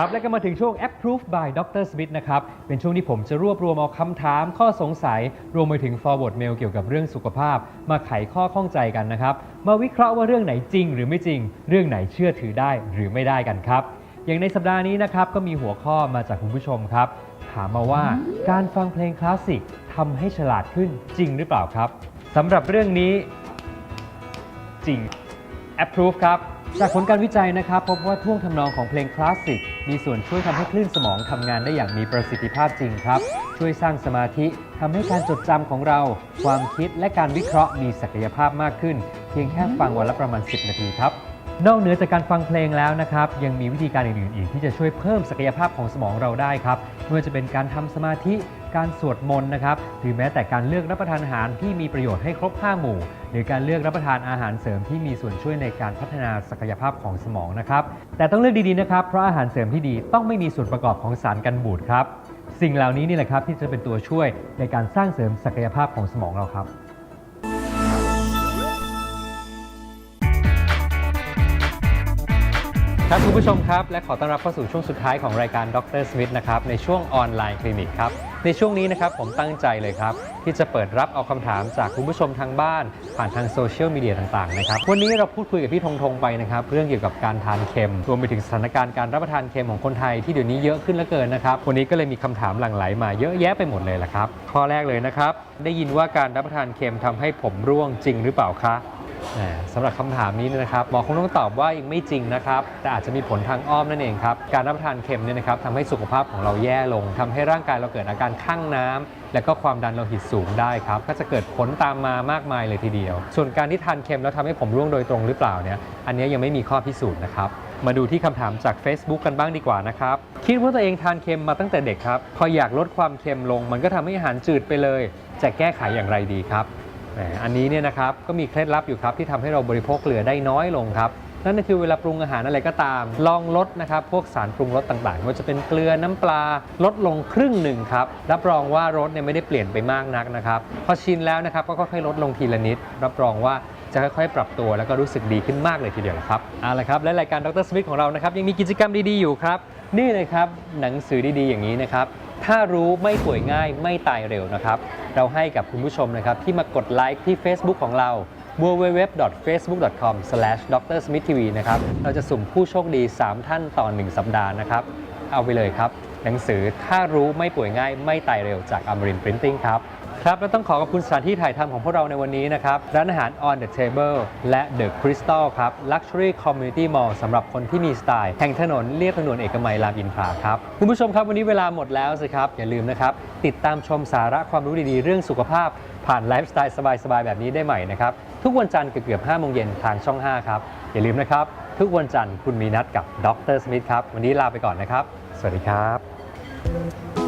ครับและก็มาถึงช่วง Approve by Dr. Smith นะครับ เป็นช่วงที่ผมจะรวบรวมเอาคำถาม ข้อสงสัย รวมไปถึง forward mail เกี่ยวกับเรื่องสุขภาพ มาไขข้อข้องใจกันนะครับ มาวิเคราะห์ว่าเรื่องไหนจริงหรือไม่จริง เรื่องไหนเชื่อถือได้หรือไม่ได้กันครับ อย่างในสัปดาห์นี้นะครับก็มีหัวข้อมาจากคุณผู้ชมครับามมาว่า การฟังเพลงคลาสสิกทำให้ฉลาดขึ้นจริงหรือเปล่าครับสำหรับเรื่องนี้จริง Approve ครับ จากผลการวิจัยนะครับ พบว่าท่วงทำนองของเพลงคลาสสิก มีส่วนช่วยทำให้คลื่นสมองทำงานได้อย่างมีประสิทธิภาพจริงครับ ช่วยสร้างสมาธิทำให้การจดจำของเรา ความคิดและการวิเคราะห์มีศักยภาพมากขึ้น เพียงแค่ฟังวันละประมาณ 10 นาทีครับ นอกเหนือจากการฟังเพลงแล้วนะครับยังมีวิธีการอื่นๆอีกที่จะช่วยเพิ่มศักยภาพของสมองเราได้ครับไม่ว่าจะเป็นการทำสมาธิการสวดมนต์นะครับหรือแม้แต่การเลือกรับประทานอาหารที่มีประโยชน์ให้ครบ5หมู่ หรือการเลือกรับประทานอาหารเสริมที่มีส่วนช่วยในการพัฒนาศักยภาพของสมองนะครับแต่ต้องเลือกดีๆนะครับเพราะอาหารเสริมที่ดีต้องไม่มีส่วนประกอบของสารกันบูดครับสิ่งเหล่านี้นี่แหละครับที่จะเป็นตัวช่วยในการสร้างเสริมศักยภาพของสมองเราครับ ครับคุณผู้ชมครับ และขอต้อนรับเข้าสู่ช่วงสุดท้ายของรายการดรสมิธนะครับในช่วงออนไลน์คลินิกครับ ในช่วงนี้นะครับผมตั้งใจเลยครับ ที่จะเปิดรับเอาคำถามจากคุณผู้ชมทางบ้าน ผ่านทางโซเชียลมีเดียต่างๆนะครับวันนี้เราพูดคุยกับพี่ธงธงไปนะครับ เรื่องเกี่ยวกับการทานเค็ม รวมไปถึงสถานการณ์การรับประทานเค็มของคนไทยที่เดี๋ยวนี้เยอะขึ้นเหลือเกินนะครับวันนี้ก็เลยมีคำถามหลั่งไหลมาเยอะแยะไปหมดเลยละครับข้อแรกเลยนะครับได้ยินว่าการรับประทานเค็มทำให้ผมร่วงจริงหรือเปล่าคะ สำหรับคำถามนี้นะครับหมอคงต้องตอบว่ายังไม่จริงนะครับ แต่อาจจะมีผลทางอ้อมนั่นเองครับ การรับประทานเค็มเนี่ยนะครับทำให้สุขภาพของเราแย่ลงทำให้ร่างกายเราเกิดอาการข้างน้ำและก็ความดันโลหิตสูงได้ครับ ก็จะเกิดผลตามมามากมายเลยทีเดียว ส่วนการที่ทานเค็มแล้วทำให้ผมร่วงโดยตรงหรือเปล่าเนี่ย อันนี้ยังไม่มีข้อพิสูจน์นะครับ มาดูที่คำถามจาก Facebook กันบ้างดีกว่านะครับ คิดว่าตัวเองทานเค็มมาตั้งแต่เด็กครับ พออยากลดความเค็มลง มันก็ทำให้อาหารจืดไปเลย จะแก้ไขอย่างไรดีครับ อันนี้เนี่ยนะครับก็มีเคล็ดลับอยู่ครับที่ทำให้เราบริโภคเกลือได้น้อยลงครับนั่นก็คือเวลาปรุงอาหารอะไรก็ตาม ลองลดนะครับพวกสารปรุงรสต่างๆไม่ว่าจะเป็นเกลือน้ำปลาลดลงครึ่งหนึ่งครับรับรองว่ารสเนี่ยไม่ได้เปลี่ยนไปมากนักนะครับพอชินแล้วนะครับก็ค่อยๆลดลงทีละนิด รับรองว่าจะค่อยๆ ปรับตัวแล้วก็รู้สึกดีขึ้นมากเลยทีเดียวครับเอาละครับและรายการดรสมิธของเรานะครับยังมีกิจกรรมดีๆอยู่ครับนี่เลยครับหนังสือดีๆอย่างนี้นะครับ ถ้ารู้ไม่ป่วยง่ายไม่ตายเร็วนะครับ เราให้กับคุณผู้ชมนะครับ ที่มากดไลค์ที่ Facebook ของเรา www.facebook.com/drsmithtv นะครับ เราจะสุ่มผู้โชคดี 3 ท่านต่อ 1 สัปดาห์นะครับ เอาไปเลยครับ หนังสือถ้ารู้ไม่ป่วยง่ายไม่ตายเร็วจากอมรินปรินติ้งครับ ครับและต้องขอขอบคุณสถานที่ถ่ายทำของพวกเราในวันนี้นะครับ ร้านอาหาร On the Table และ The Crystal ครับ Luxury Community Mall สำหรับคนที่มีสไตล์ แห่งถนนเลียบถนนเอกมัยรามอินทราครับ คุณผู้ชมครับ วันนี้เวลาหมดแล้วสิครับ อย่าลืมนะครับ ติดตามชมสาระความรู้ดีๆ เรื่องสุขภาพ ผ่านไลฟ์สไตล์สบายๆ แบบนี้ได้ใหม่นะครับ ทุกวันจันทร์เกือบ5โมงเย็นทางช่อง 5 ครับ อย่าลืมนะครับทุกวันจันทร์คุณมีนัดกับดรสมิธครับวันนี้ลาไปก่อนนะครับ สวัสดีครับ